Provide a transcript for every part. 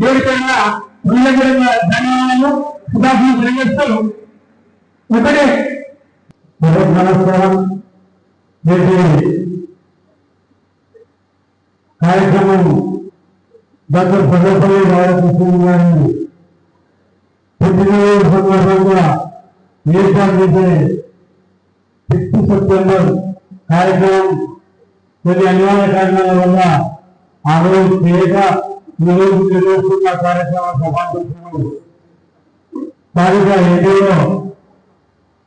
దేనికైనా హృదయపూర్వక ధన్యవాదాలు శుభాకాంక్షలు తెలియజేస్తూ ఒకటే నమస్కారం కార్యక్రమం డాక్టర్ సర్వపల్లి రాధాకృష్ణ గారిని పుట్టినరోజు సందర్భంగా ఏర్పాటు చేసే సిక్స్త్ సెప్టెంబర్ కార్యక్రమం కొన్ని అనివార్య కారణాల వల్ల ఆ రోజు చేయక ఈ రోజు నిర్వహిస్తున్న కార్యక్రమం సభాధ్యక్షులు స్థానిక ఎన్డీలో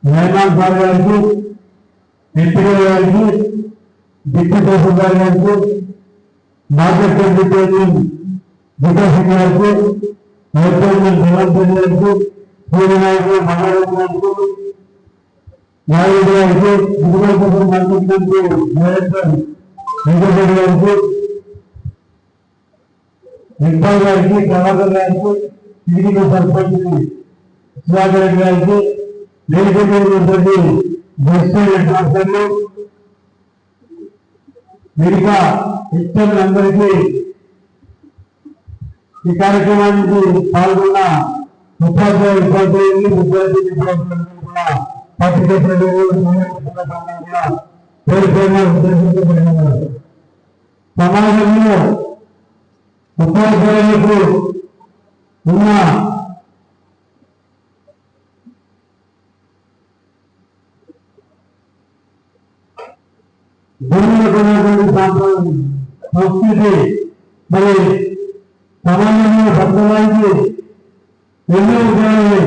నిర్మాణ్ సార్ గారికి ఎంపీ గారికి డిప్యూటీ తహసీల్దార్ గారికి మార్కెట్ కమిటీ చైర్మన్ వికాస్ గారికి వైస్ చైర్మన్ రేవంత్ రెడ్డి గారికి సూర్యనాయకులు మంగళం గారికి నాయుడు గారికి గురుగారు మార్కెట్ కమిటీ డైరెక్టర్ వెంకటరెడ్డి గారికి ఇక్బాల్ గారికి ప్రభాకర్ గారికి తిరిగి సర్పంచ్ సుధాకర్ రెడ్డి గారికి వేదిక మీద మిగతా ఈ కార్యక్రమానికి పాల్గొన్న ఉపాధ్యాయ ఉపాధ్యాయులు విద్యార్థి విద్యార్థులందరూ కూడా సమాజంలో పేరు పేరున సమాజంలో ఉపాధ్యాయులకు ఉన్న భూములకు ఉన్నటువంటి సాంప్రదాయం సంస్కృతి మరి సమాజంలో బతకడానికి ఎన్నో ఉద్యోగాలు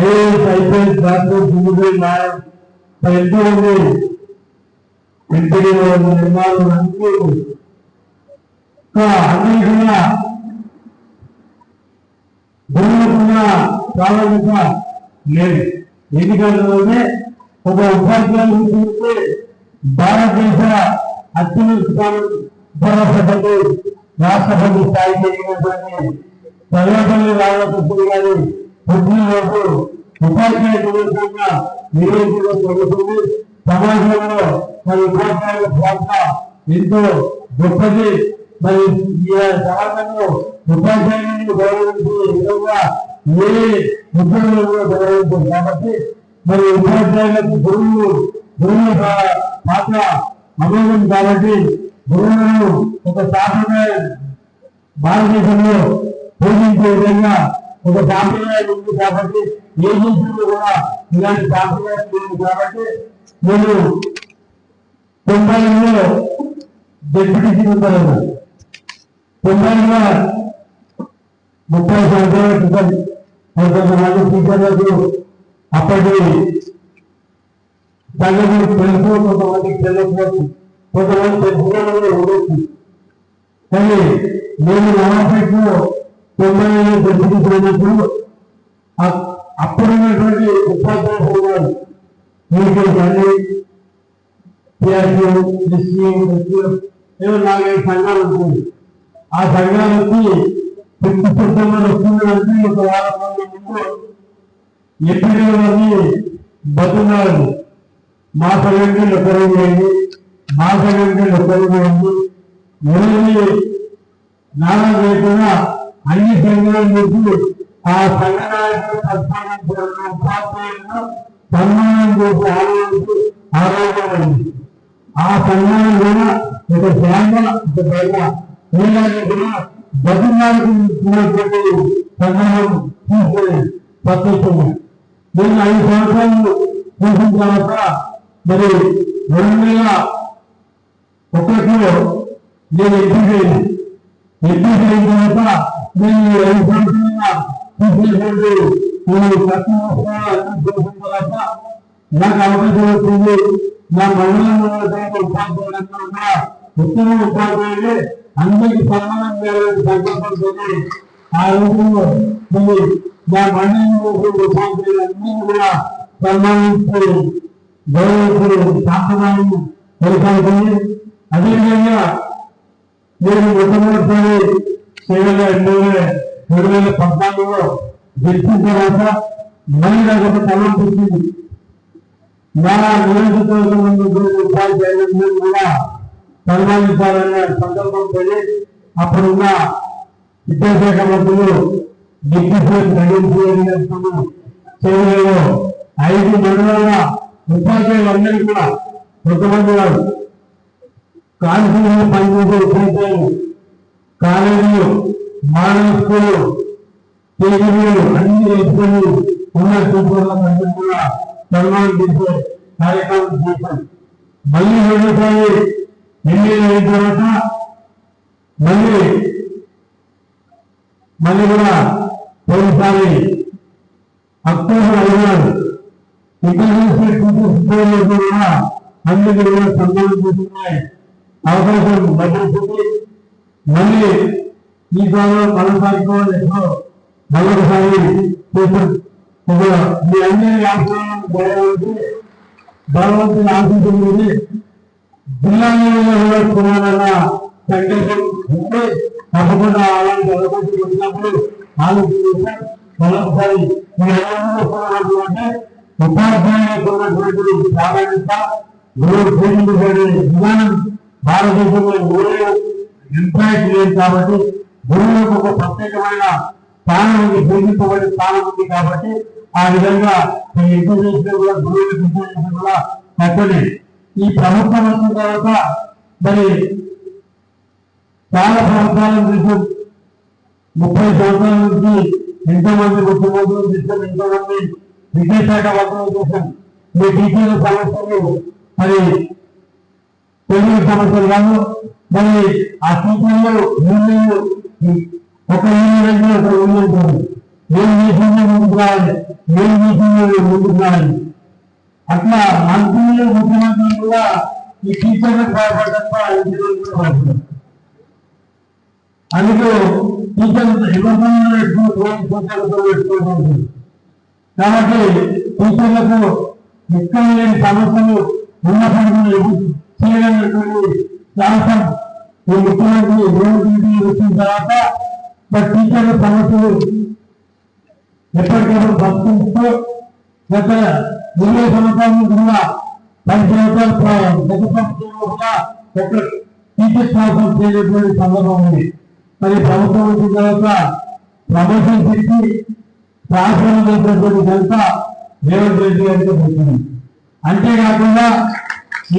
ఐఏఎస్ ఐపీఎస్ డాక్టర్ ఇంజనీర్ న్యాయం ఎంతో మంది ఎంపీ నిర్మాణం అన్ని అన్ని భూములకున్న ప్రాధాన్యత లేదు. ఎందుకంటే ఒక ఉపాధ్యాయులు చూస్తే భారతదేశ అత్యున్నత ఉపరాష్ట్రపతి రాష్ట్రపతి స్థాయి ఎదిగినటువంటి సర్వపల్లి గారి పుట్టినరోజు ఉపాధ్యాయ దినోత్సవంగా నిర్వహించడం జరుగుతుంది. సమాజంలో మరి ఉపాధ్యాయుల పాత్ర ఎంతో గొప్పది. మరి ఈ సమాజంలో ఉపాధ్యాయులను గౌరవించే విధంగా ఏ ఉద్యోగులు కూడా గౌరవించారు కాబట్టి మరి ఉపాధ్యాయులకు గురువులు గురువుల పాత్ర అమోఘం కాబట్టి గురువులను ఒక సాంప్రదాయ భారతదేశంలో పూజించే విధంగా ఒక సాంప్రదాయం ఉంది కాబట్టి ఏ ఏజెన్సీలు కూడా ఇలాంటి సాంప్రదాయం ఉంది కాబట్టి నేను తొంభైలో డిప్యూటీ సీఎం తొంభైలో ముప్పై సంవత్సరాల క్రితం కొంతమంది టీచర్లకు అప్పటి సంగతి తెలుసు కొంతమందికి తెలియకపోవచ్చు కొంతమంది తెలుసుకోవడం ఉండొచ్చు. కానీ నేను నవాపేటలో తొంభై ఏళ్ళు తెలుసుకున్నప్పుడు అప్పుడున్నటువంటి ఉపాధ్యాయులు ఉన్నారు. మీకు కానీ పిఆర్సీ ఎస్సీ ఏదో నాలుగైదు సంఘాలు ఉంటుంది ఆ సంఘానికి వచ్చి ఫిఫ్త్ సెప్టెంబర్ ఒక వారం రోజుల ముందు ఎంపీడీ బతున్నారు మా సంఘంకి ఒకరు వేయండి మా సంఘంకి ఒకరు వేయండి ఎవరిని నానా లేకుండా అన్ని సంఘాల నుంచి ఆ సంఘ నాయకులు సన్మానం చేసి ఆలోచించి ఆరోగ్యమైంది ఆ సన్మానం కూడా ఒక శ్యామ ఒక దైవ కూడా బతున్నారు ఉన్నటువంటి నేను ఐదు సంవత్సరాలు చూసిన తర్వాత మరి రెండు వేల ఒకటిలో నేను ఎంపీ ఎంపీ అయిన తర్వాత నేను ఐదు సంవత్సరాలుగా చూసినటువంటి ఈ తత్వశాస్త్రాలను తర్వాత నాకు అవకాశం వచ్చింది. నా మండలంలో ఉపాధ్యాయులందరూ కూడా ఉత్తమ ఉపాధ్యాయులే అందరికి సన్మానం చేయాలని సంకల్పంతో ఆ రోజుల్లో మరి మా మండలి అన్ని కూడా సన్మానించు గౌరవించు సాంప్రదాయం కొనసాగుతుంది. అదేవిధంగా నేను మొట్టమొదటిసారి సేవగా రెండు వేల రెండు వేల పద్నాలుగులో గెలిచిన తర్వాత మళ్ళీ నాకు ఒక తలం పుట్టింది నా నియోజకవర్గంలో కూడా సన్మానించాలనే సంకల్పంతో అప్పుడున్న విద్యాశాఖ మంత్రులు డిప్యూటీ ప్రకటించిన ఐదు మండలాల ఉపాధ్యాయులందరూ కూడా కొంతమంది వారు కాన్ఫరెన్స్ పనిచేసే ఉపాధ్యాయులు కాలేజీలు మానవ స్కూలు టీవీలు అన్ని వేసుకొని ఉన్న సూపర్లందరికీ కూడా సన్మానం చేసే కార్యక్రమం చేశారు. మళ్ళీ రెండోసారి ఎన్నికలు అయిన తర్వాత మళ్ళీ మళ్ళీ కూడా పోయినసారి అక్టోబర్ ఐదు ఇంటర్నేషనల్ టీచర్స్ కూడా అందరికీ కూడా సన్మానం చేస్తున్నాయి అవకాశం లభిస్తుంది మళ్ళీ ఈ కాలంలో కొనసాగుకోవాలి మరొకసారి చేశాం ఒక మీ అందరి ఆశయాలను జరగాలంటే భగవంతుని ఆశించింది జిల్లాలో కూడా కొనాలన్న ఉంటే తప్పకుండా అలాంటి అవకాశం వచ్చినప్పుడు ఆలోచించాం మరొకసారి అంటే ఉపాధ్యాయులకు ఉన్నటువంటి ప్రాధాన్యత. గురువు విధానం భారతదేశంలో గురువు ఎంప్లాయీస్ లేదు కాబట్టి గురువులకు ఒక ప్రత్యేకమైన స్థానం ఉంది పూజించబడే స్థానం ఉంది కాబట్టి ఆ విధంగా ఈ ఇంటర్నేషనల్ కూడా గురువులకు కూడా ఈ ప్రభుత్వం వచ్చిన తర్వాత మరి చాలా సంవత్సరాల నుంచి ముప్పై సంవత్సరాల నుంచి ఎంతో మంది ముఖ్యమంత్రులు చేశాం ఎంతో మంది విద్యాశాఖ వర్గం చేశాం. మీ టీచర్ల సమస్యలు మరి తెలుగు సమస్యలు కాదు. మరి ఆ సూచనలు యూనియన్లు ఒక యూనియన్ ఒక యూనియన్ ఏం చేసిందో ముందుకు రావాలి? ఏం చేసిందో ముందుకు రావాలి? అట్లా మంత్రులు ముఖ్యమంత్రులు కూడా ఈ టీచర్లకు భయపడటం అందుకు టీచర్లు ఇబ్బందులు పెట్టుకుంటుంది కాబట్టి టీచర్లకు ఎక్కడ లేని సమస్యలు ఉన్నప్పుడు చేయలేనటువంటి సాహసం ఈ ముఖ్యమంత్రి రేవంత్ వచ్చిన తర్వాత టీచర్ల సమస్యలు ఎప్పటికప్పుడు పరిశీలిస్తూ గత ఇరవై సంవత్సరాల నుంచి కూడా పది సంవత్సరాలు గత సంవత్సరంలో కూడా ఒక టీచర్ కోసం చేయలేటువంటి సందర్భం ఉంది. మరి ప్రభుత్వం వచ్చిన తర్వాత ప్రమోషన్ చేసి శాసనం చేసినటువంటి ఘనత రేవంత్ రెడ్డి గారికి వచ్చింది అంతేకాకుండా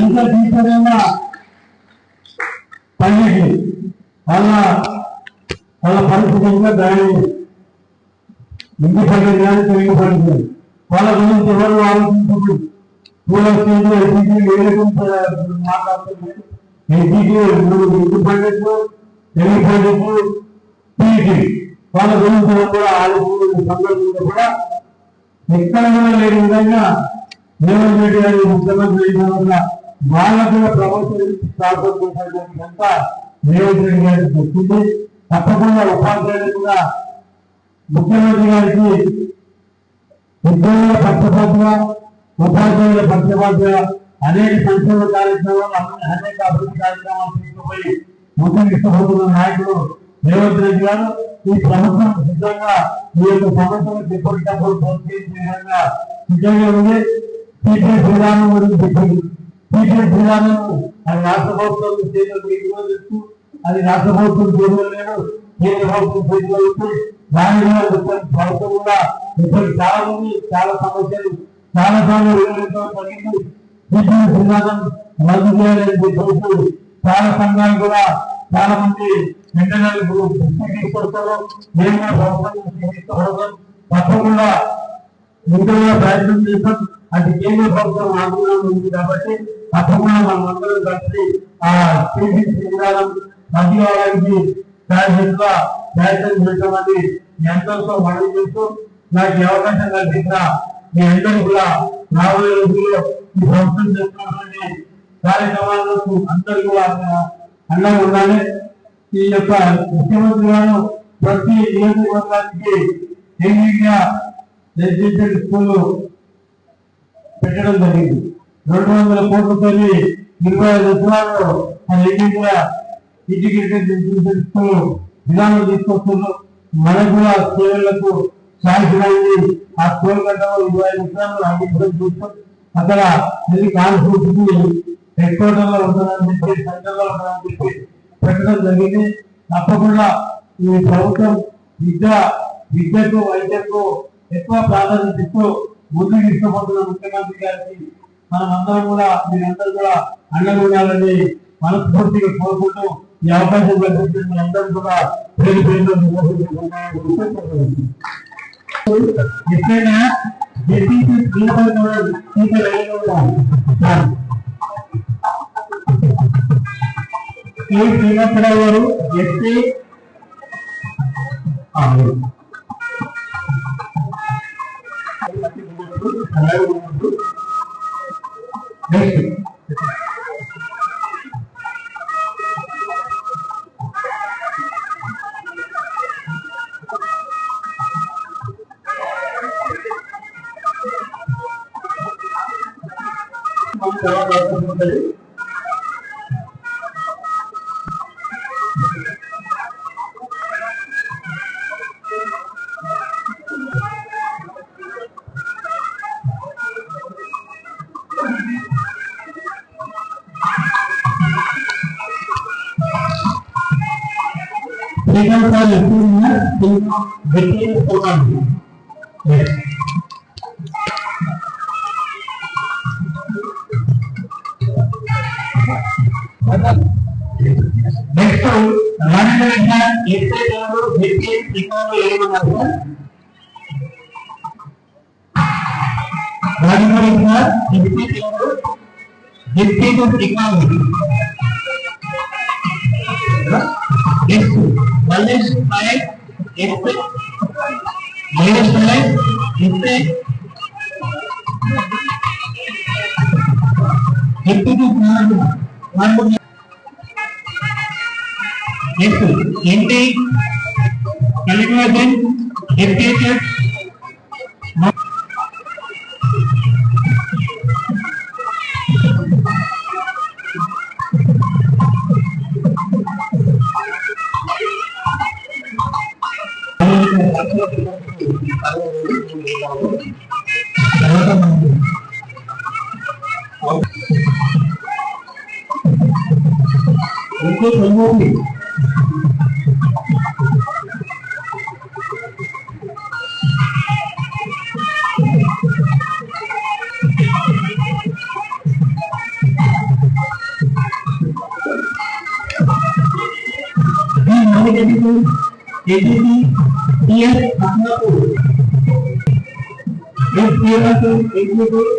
ఇంకా టీచర్గా పనికి వాళ్ళ వాళ్ళ పరిస్థితి ఇంకా దాని ఇంటి పండుగ కానీ తెలుగు పండుగ వాళ్ళ గురించి ఎవరు ఆలోచించదు పూల స్టేజ్ ఎన్టీటీ వేలకు మాట్లాడుతుంది ఎన్టీటీ ఇంటి పండుగ తెలుగు పండుగ పీటీ వాళ్ళ గురించి కూడా ఆలోచించిన సందర్భంలో కూడా ఎక్కడ కూడా లేని విధంగా రేవంత్ రెడ్డి గారి ముఖ్యమంత్రి అయిన వల్ల వాళ్ళకు కూడా ప్రభుత్వం స్థాపన చేసినటువంటి రేవంత్ రెడ్డి గారికి వచ్చింది తప్పకుండా ఉపాధ్యాయులు కూడా ముఖ్యమంత్రి గారికి ఉద్యోగుల పక్షపాతగా ఉపాధ్యాయుల పక్షపాతగా అనేక సంక్షేమ కార్యక్రమాలు అనేక అభివృద్ధి కార్యక్రమాలు తీసుకుపోయి ముందుకు ఇష్టపడుతున్న నాయకుడు రేవంత్ రెడ్డి గారు ఈ ప్రభుత్వం సిద్ధంగా ఈ యొక్క సమస్యను ఎప్పటికప్పుడు పరిశీలించే విధంగా సిద్ధంగా ఉంది. టీపీఎస్ విధానం గురించి చెప్పింది టీపీఎస్ విధానం అది రాష్ట్ర ప్రభుత్వం చేతులు ఇస్తూ అది రాష్ట్ర ప్రభుత్వం చేతులు లేదు కేంద్ర ప్రభుత్వం చేతులు ఉంది ఇప్పటి ప్రభుత్వం కూడా ఇప్పటి చాలా మంది చాలా సమస్యలు చాలా సార్లు వివరించడం విధానం రద్దు చేయాలని చెప్పేసి చాలా సంఘాలు కూడా చాలా మంది వెంటనే తీసుకొస్తారు. నేను ప్రభుత్వం తప్పకుండా ముందుగా ప్రయత్నం చేస్తాం. అది కేంద్ర ప్రభుత్వం ఆందోళన ఉంది కాబట్టి తప్పకుండా మనం అందరం కలిసి ఆ టీడీపీ విధానం మధ్యవారానికి ప్రయత్నం చేస్తామని ఎంతో మనం చేస్తూ నాకు ఈ అవకాశం కల్పించిన మీ అందరూ కూడా రాబోయే రోజుల్లో ఈ ప్రభుత్వం చేస్తున్నటువంటి కార్యక్రమాలకు అందరూ కూడా అన్నం ఉండాలి. ఈ యొక్క ముఖ్యమంత్రి గారు ప్రతి నియోజకవర్గానికి ఏకంగా రెసిడెన్షియల్ స్కూల్ పెట్టడం జరిగింది. రెండు వందల కోట్లతో ఇరవై ఐదు ఎకరాలు మన ఏకంగా ఇంటిగ్రేటెడ్ రెసిడెన్షియల్ స్కూల్ విధానం తీసుకొస్తుందో మనకు కూడా సేవలకు సాధ్యమైంది ఆ స్కూల్ కట్టడం ఇరవై ఐదు అందించడం చూస్తాం అక్కడ వెళ్ళి కాన్ఫరెన్స్ హెడ్ క్వార్టర్లో ఉంటుందని చెప్పి సెంటర్లో ఉంటుందని చెప్పి పెట్టడం జరిగింది. తప్పకుండా ఈ ప్రభుత్వం విద్య విద్యకు వైద్యకు ఎక్కువ ప్రాధాన్యత ఇస్తూ ముందుకు తీసుకుపోతున్న ముఖ్యమంత్రి గారికి మనం అందరం కూడా మీరందరూ కూడా అండగా ఉండాలని మనస్ఫూర్తిగా కోరుకుంటూ ఈ అవకాశం కల్పించిన అందరూ కూడా పేరు పేరు ఎప్పుడైనా ఎస్సీ శ్రీనివాసరావు గారు వ్యక్తి పోతాను నెక్స్ట్ రాజేంద్ర ఎస్ఐ గారు వ్యక్తి శ్రీకాంత్ ఏమన్నారు రాజేంద్ర గారు ఎస్ఐ గారు వ్యక్తి Srikanth Next, minus five, x, minus five, x, fifty two point one more. ఇంకో సంభవం ADP ডিএনএ স্থাপনা করে এই ডিএনএ এই ডিএনএ